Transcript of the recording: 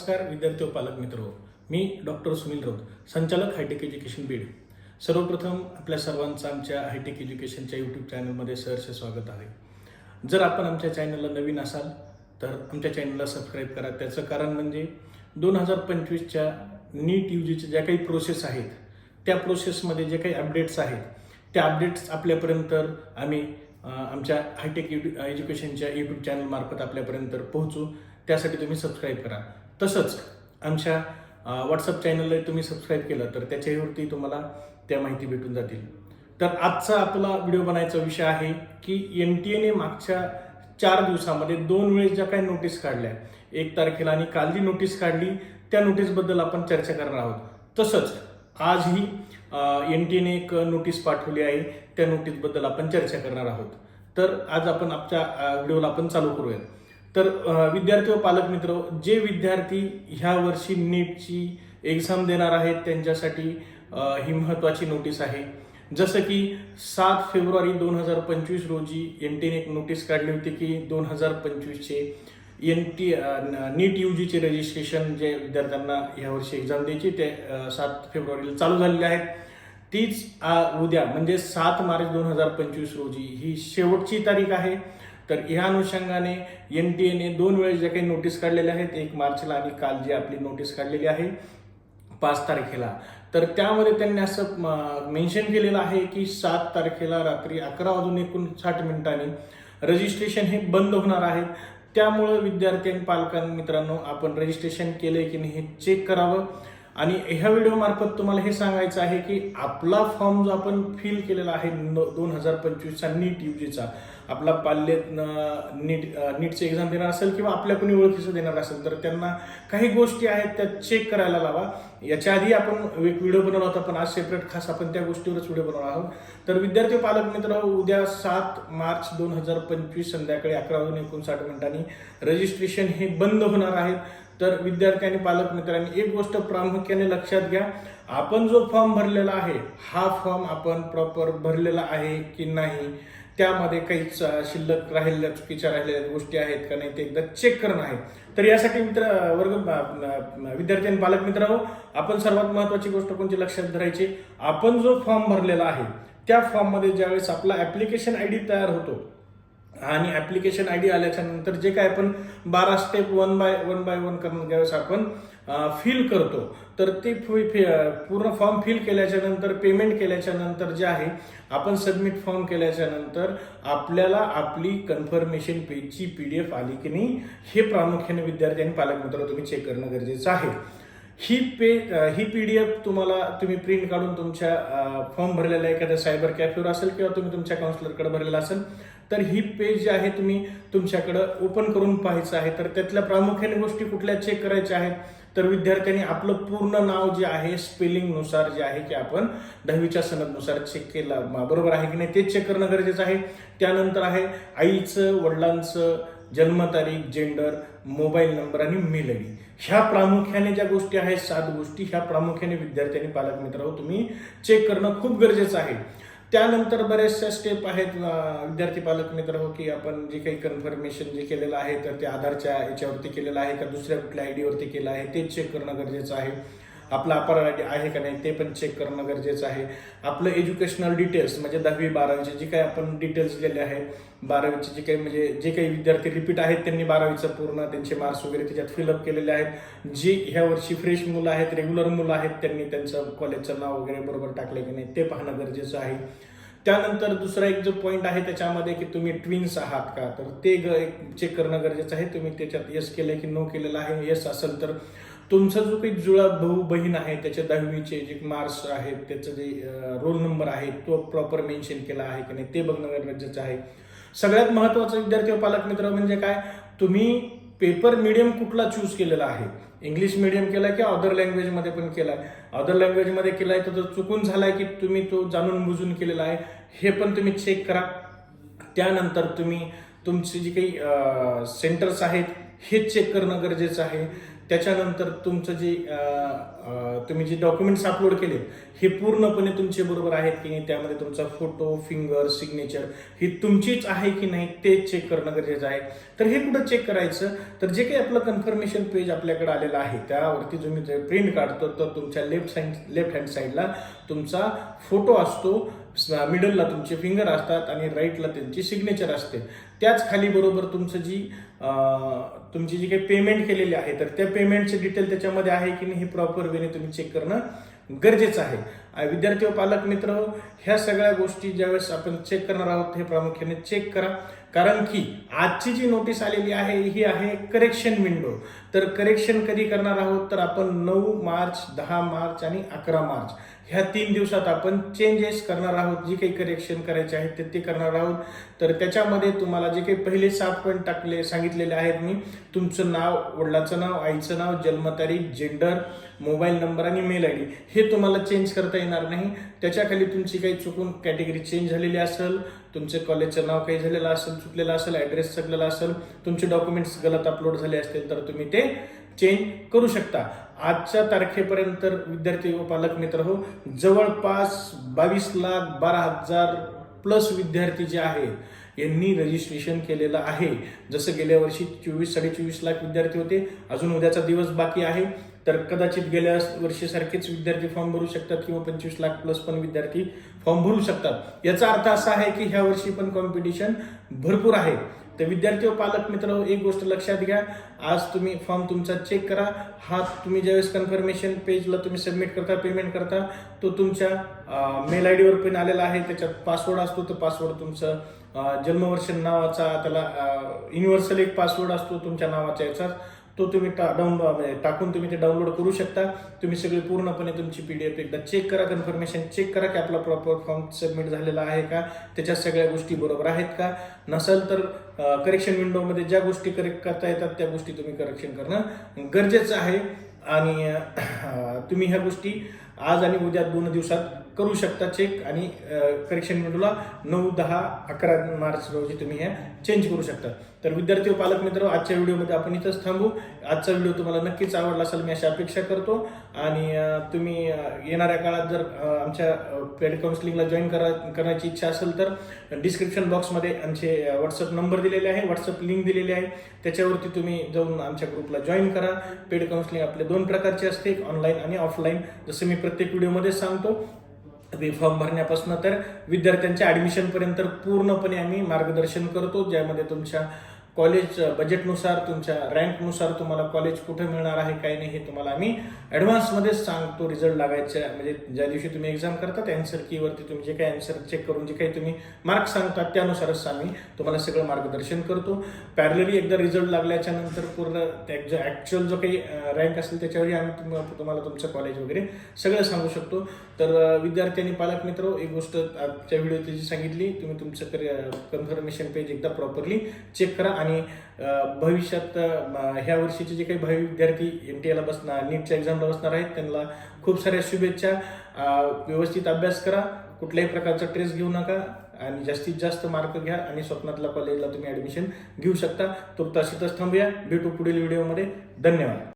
नमस्कार विद्यार्थी व पालक मित्र हो. मी डॉक्टर सुनील राऊत संचालक हायटेक एज्युकेशन बीड. सर्वप्रथम आपल्या सर्वांचं आमच्या हायटेक एज्युकेशनच्या यूट्यूब चॅनलमध्ये सहर्ष स्वागत आहे. जर आपण आमच्या चॅनलला नवीन असाल तर आमच्या चॅनलला सबस्क्राईब करा. त्याचं कारण म्हणजे दोन हजार पंचवीसच्या नीट यू जीच्या ज्या काही प्रोसेस आहेत त्या प्रोसेसमध्ये जे काही अपडेट्स आहेत त्या अपडेट्स आपल्यापर्यंत आम्ही आमच्या हायटेक एज्युकेशनच्या यूट्यूब चॅनलमार्फत आपल्यापर्यंत पोहोचू. त्यासाठी तुम्ही सबस्क्राईब करा. तसंच आमच्या व्हॉट्सअप चॅनलला तुम्ही सबस्क्राईब केलं तर त्याच्यावरती तुम्हाला त्या माहिती भेटून जातील. तर आजचा आपला व्हिडिओ बनायचा विषय आहे की एन टी एने मागच्या चार दिवसामध्ये दोन वेळेस ज्या काही नोटीस काढल्या एक तारखेला आणि काल जी नोटीस काढली त्या नोटीसबद्दल आपण चर्चा करणार आहोत. तसंच आजही एन टी एने एक नोटीस पाठवली आहे त्या नोटीसबद्दल आपण चर्चा करणार आहोत. तर आज आपण आपल्या व्हिडिओला आपण चालू करूयात. तर विद्यार्थी व पालक मित्र जे विद्यार्थी ह्या वर्षी नीटची एक्झाम देणार आहेत त्यांच्यासाठी ही महत्त्वाची नोटीस आहे. जसं की सात फेब्रुवारी दोन हजार पंचवीस रोजी एन टीने एक नोटीस काढली होती की दोन हजार पंचवीसचे एन टी नीट यू जीचे रजिस्ट्रेशन जे विद्यार्थ्यांना ह्यावर्षी एक्झाम द्यायची ते सात फेब्रुवारीला चालू झालेले आहेत. तीच उद्या म्हणजे सात मार्च दोन हजार पंचवीस रोजी ही शेवटची तारीख आहे. तर ह्या अनुषंगाने एन टी एने दोन वेळेस ज्या काही नोटीस काढलेल्या आहेत एक मार्चला आणि काल जी आपली नोटीस काढलेली आहे पाच तारखेला. तर त्यामध्ये त्यांनी असं मेन्शन केलेलं आहे की सात तारखेला रात्री अकरा वाजून एकोणसाठ मिनिटांनी रजिस्ट्रेशन हे बंद होणार आहे. त्यामुळं विद्यार्थी आणि पालकां मित्रांनो आपण रजिस्ट्रेशन केलं की नाही हे चेक करावं. आणि ह्या व्हिडिओ मार्फत तुम्हाला हे सांगायचं आहे की आपला फॉर्म जो आपण फिल केलेला आहे दोन हजार पंचवीसचा नीट यू जीचा आपला पाल्य नीट नीटची एक्झाम देणार असेल किंवा आपल्या कोणी ओळखीचं देणार असेल तर त्यांना काही गोष्टी आहेत त्या चेक करायला लावा. याच्या आधी आपण एक व्हिडिओ बनवला होता पण आज सेपरेट खास आपण त्या गोष्टीवरच व्हिडिओ बनवणार आहोत. तर विद्यार्थी पालक मित्र उद्या सात मार्च दोन हजार पंचवीस संध्याकाळी अकरा वाजून एकोणसाठ मिनिटांनी रजिस्ट्रेशन हे बंद होणार आहेत तर विद्यार्थ्यांनी आणि पालक मित्रांनी एक गोष्ट प्रामुख्याने लक्षात घ्या. आपण जो फॉर्म भरलेला आहे हा फॉर्म आपण प्रॉपर भरलेला आहे की नाही त्यामध्ये काही शिल्लक राहिलेल्या चुकीच्या राहिलेल्या गोष्टी आहेत का नाही ते एकदा चेक करणं आहे. तर यासाठी मित्र वर्ग विद्यार्थी आणि पालकमित्र हो आपण सर्वात महत्वाची गोष्ट कोणती लक्षात धरायची? आपण जो फॉर्म भरलेला आहे त्या फॉर्ममध्ये ज्यावेळेस आपला ऍप्लिकेशन आय डी तयार होतो आणि ऍप्लिकेशन आय डी आल्याच्यानंतर जे काय आपण बारा step one by one by one करून ज्यावेळेस आपण फिल करतो तर ते फि- पूर्ण फॉर्म फिल केल्याच्यानंतर पेमेंट केल्याच्यानंतर जे आहे आपण सबमिट फॉर्म केल्याच्यानंतर आपल्याला आपली कन्फर्मेशन पेजची पी डी एफ आली की नाही हे प्रामुख्याने विद्यार्थी आणि पालक मित्र तुम्ही चेक करणं गरजेचं आहे. ही पे ही पी डी एफ तुम्हाला तुम्ही प्रिंट काढून तुमच्या फॉर्म भरलेला एखाद्या सायबर कॅफेवर असेल किंवा तुम्ही तुमच्या काउन्सिलरकडे भरलेला असेल तर ही पेज जी आहे तुम्ही तुमच्याकडं ओपन करून पाहायचं आहे. तर त्यातल्या प्रामुख्याने गोष्टी कुठल्या चेक करायच्या आहेत? तर विद्यार्थ्यांनी आपलं पूर्ण नाव जे आहे स्पेलिंगनुसार जे आहे की आपण दहावीच्या सनदनुसार चेक केलं. बरोबर आहे की नाही? ते चेक करणं गरजेचं आहे. त्यानंतर आहे आईचं वडिलांचं जन्मतारीख जेंडर मोबाईल नंबर आणि मेल आय डी ह्या प्रामुख्याने ज्या गोष्टी आहेत सात गोष्टी ह्या प्रामुख्याने विद्यार्थ्यांनी पालक मित्रांनो हो, तुम्ही चेक करणं खूप गरजेचं आहे. त्यानंतर बऱ्याचशा स्टेप आहेत विद्यार्थी पालक मित्र हो की आपण जे काही कन्फर्मेशन जे केलेलं आहे तर ते आधारच्या याच्यावरती केलेलं आहे का दुसऱ्या कुठल्या आय डीवरती केलं आहे ते चेक करणं गरजेचं आहे. आपला अपर आय डी आहे का नाही ते पण चेक करणं गरजेचं आहे. आपलं एज्युकेशनल डिटेल्स म्हणजे दहावी बारावीचे जे काही आपण डिटेल्स दिलेले आहे बारावीचे जे काही म्हणजे जे काही विद्यार्थी रिपीट आहेत त्यांनी बारावीचं पूर्ण त्यांचे मार्क्स वगैरे त्याच्यात फिलअप केलेले आहेत. जे ह्या वर्षी फ्रेश मुलं आहेत रेग्युलर मुलं आहेत त्यांनी त्यांचं कॉलेजचं नाव वगैरे बरोबर टाकलं की नाही ते पाहणं गरजेचं आहे. त्यानंतर दुसरा एक जो पॉईंट आहे त्याच्यामध्ये की तुम्ही ट्विन्स आहात का? तर ते ग- एक चेक करणं गरजेचं आहे. तुम्ही त्याच्यात यस केलं की नो केलेलं आहे. यस असेल तर तुमचा जो काही जुळा भाऊ बहीण आहे त्याच्या दहावीचे जे मार्क्स आहेत त्याचं जे रोल नंबर आहे तो प्रॉपर मेन्शन केला आहे की नाही ते बघणं गरजेचं आहे. सगळ्यात महत्त्वाचं विद्यार्थी पालक मित्र म्हणजे काय? तुम्ही पेपर मीडियम कुठला चूज केलेला आहे? इंग्लिश मीडियम केलाय की अदर लँग्वेजमध्ये पण केला आहे अदर लँग्वेजमध्ये केला आहे तर चुकून चुकून झालाय की तुम्ही तो जाणून बुजून केलेला आहे? हे पण तुम्ही चेक करा. त्यानंतर तुम्ही तुमचे जे काही सेंटर्स आहेत हे चेक करणं गरजेचं आहे. त्याच्यानंतर तुमचं जे तुम्ही जे डॉक्युमेंट्स अपलोड केले हे पूर्णपणे तुमचे बरोबर आहेत की नाही? त्यामध्ये तुमचा फोटो फिंगर सिग्नेचर ही तुमचीच आहे की नाही ते चेक करणं गरजेचं आहे. तर हे कुठं चेक करायचं? तर जे काही आपलं कन्फर्मेशन पेज आपल्याकडे आलेलं आहे त्यावरती तुम्ही प्रिंट काढतो तर तुमच्या लेफ्ट साईड लेफ्ट हँड साईडला तुमचा फोटो असतो. मिडलला तुमचे फिंगर असतात आणि राईटला त्यांची सिग्नेचर असते. त्याच खाली बरोबर तुमचं जी तुमची जी काही पेमेंट केलेली आहे तर त्या पेमेंटचे डिटेल त्याच्यामध्ये आहे की नाही हे प्रॉपर वेने तुम्ही चेक करणं गरजेचं आहे. विद्यार्थी व पालक मित्र हो, ह्या सगळ्या गोष्टी ज्यावेळेस आपण चेक करणार आहोत हे प्रामुख्याने चेक करा. कारण की आजची जी नोटीस आलेली आहे ही आहे करेक्शन विंडो तर करेक्शन कधी करणार आहोत? तर आपण नऊ मार्च दहा मार्च आणि अकरा मार्च. ह्या तीन दिवसात आपण चेंजेस करणार आहोत. जी काही करेक्शन करायचे आहेत ते ते करणार आहोत. तर त्याच्यामध्ये तुम्हाला जे काही पहिले सात पॉईंट टाकले सांगितलेले आहेत मी. तुमचं नाव वडिलाचं नाव आईचं नाव जन्मतारीख जेंडर मोबाईल नंबर आणि मेल आय डी हे तुम्हाला चेंज करता येणार नाही. त्याच्याखाली तुमची काही चुकून कॅटेगरी चेंज झालेली असेल तुमचे कॉलेजचं नाव काही झालेलं असेल चुकलेलं असेल ॲड्रेस चुकलेला असेल तुमचे डॉक्युमेंट्स गलत अपलोड झाले असतील तर तुम्ही ते चेंज करू शकता. आजच्या तारखेपर्यंत विद्यार्थी व पालक मित्र हो जवळपास बावीस लाख बारा हजार प्लस विद्यार्थी जे आहे यांनी रजिस्ट्रेशन केलेलं आहे. जसं गेल्या वर्षी चोवीस साडेचोवीस लाख विद्यार्थी होते. अजून उद्याचा दिवस बाकी आहे. तर कदाचित गेल्या वर्षीसारखेच विद्यार्थी फॉर्म भरू शकतात किंवा पंचवीस लाख प्लस पण विद्यार्थी फॉर्म भरू शकतात. याचा अर्थ असा आहे की ह्या वर्षी पण कॉम्पिटिशन भरपूर आहे. तर विद्यार्थी व पालक मित्र एक गोष्ट लक्षात घ्या. आज तुम्ही फॉर्म तुमचा चेक करा. हा तुम्ही ज्यावेळेस कन्फर्मेशन पेजला तुम्ही सबमिट करता पेमेंट करता तो तुमच्या मेल आय डीवर पण आलेला आहे. त्याच्यात पासवर्ड असतो तो पासवर्ड तुमचं जन्मवर्ष नावाचा त्याला युनिव्हर्सल एक पासवर्ड असतो तुमच्या नावाचा याचा. तो तुम्ही टा डाउनलोड म्हणजे टाकून तुम्ही ते डाउनलोड करू शकता. तुम्ही सगळी पूर्णपणे तुमची पी डी एफ एकदा चेक करा कन्फर्मेशन चेक करा की आपला प्रॉपर फॉर्म सबमिट झालेला आहे का? त्याच्या सगळ्या गोष्टी बरोबर आहेत का? नसेल तर करेक्शन विंडोमध्ये ज्या गोष्टी करेक्ट करता येतात त्या गोष्टी तुम्ही करेक्शन करणं गरजेचं आहे. आणि तुम्ही ह्या गोष्टी आज आणि उद्या दोन दिवसात करू शकता चेक आणि करेक्शन विंडोला नऊ दहा अकरा मार्च रोजी तुम्ही ह्या चेंज करू शकता. तर विद्यार्थी व पालक मित्र आजच्या व्हिडिओमध्ये आपण इथंच थांबू. आजचा व्हिडिओ तुम्हाला नक्कीच आवडला असेल मी अशी अपेक्षा करतो. आणि तुम्ही येणाऱ्या काळात जर आमच्या पेड काउन्सिलिंगला जॉईन करा करण्याची इच्छा असेल तर डिस्क्रिप्शन बॉक्समध्ये आमचे व्हॉट्सअप नंबर दिलेले आहे. व्हॉट्सअप लिंक दिलेली आहे. त्याच्यावरती तुम्ही जाऊन आमच्या ग्रुपला जॉईन करा. पेड काउन्सिलिंग आपले दोन प्रकारचे असते एक ऑनलाईन आणि ऑफलाईन जसं मी प्रत्येक व्हिडिओमध्ये सांगतो बी फॉर्म भरण्यापासून तर विद्यार्थ्यांच्या ॲडमिशनपर्यंत पूर्णपणे आम्ही मार्गदर्शन करतो ज्यामध्ये तुमच्या कॉलेज बजेटनुसार तुमच्या रँकनुसार तुम्हाला कॉलेज कुठे मिळणार आहे काय नाही हे तुम्हाला आम्ही ॲडव्हान्समध्येच सांगतो रिझल्ट लागायच्या म्हणजे ज्या दिवशी तुम्ही एक्झाम करता त्या ॲन्सर कीवरती तुम्ही जे काही ॲन्सर चेक करून जे काही तुम्ही मार्क्स सांगतात त्यानुसारच आम्ही तुम्हाला सगळं मार्गदर्शन करतो. पॅरलरी एकदा रिझल्ट लागल्याच्या नंतर पूर्ण ॲक्च्युअल जो काही रँक असेल त्याच्यावरही आम्ही तुम- तुम्हाला तुमचं कॉलेज वगैरे सगळं सांगू शकतो. तर विद्यार्थ्यांनी विद्यार्थी आणि पालक मित्र एक गोष्ट आजच्या व्हिडिओत जी सांगितली तुम्ही तुमचं कन्फर्मेशन पेज एकदा प्रॉपरली चेक करा. आणि भविष्यात ह्या वर्षीचे जे काही भावी विद्यार्थी एन टी एला बसणार नीटच्या एक्झामला बसणार आहेत त्यांना खूप साऱ्या शुभेच्छा. व्यवस्थित अभ्यास करा कुठल्याही प्रकारचा ट्रेस घेऊ नका आणि जास्तीत जास्त मार्क घ्या आणि स्वप्नातल्या कॉलेजला तुम्ही ॲडमिशन घेऊ शकता. तुर्तास इथंच थांबूया. भेटू पुढील व्हिडिओमध्ये धन्यवाद.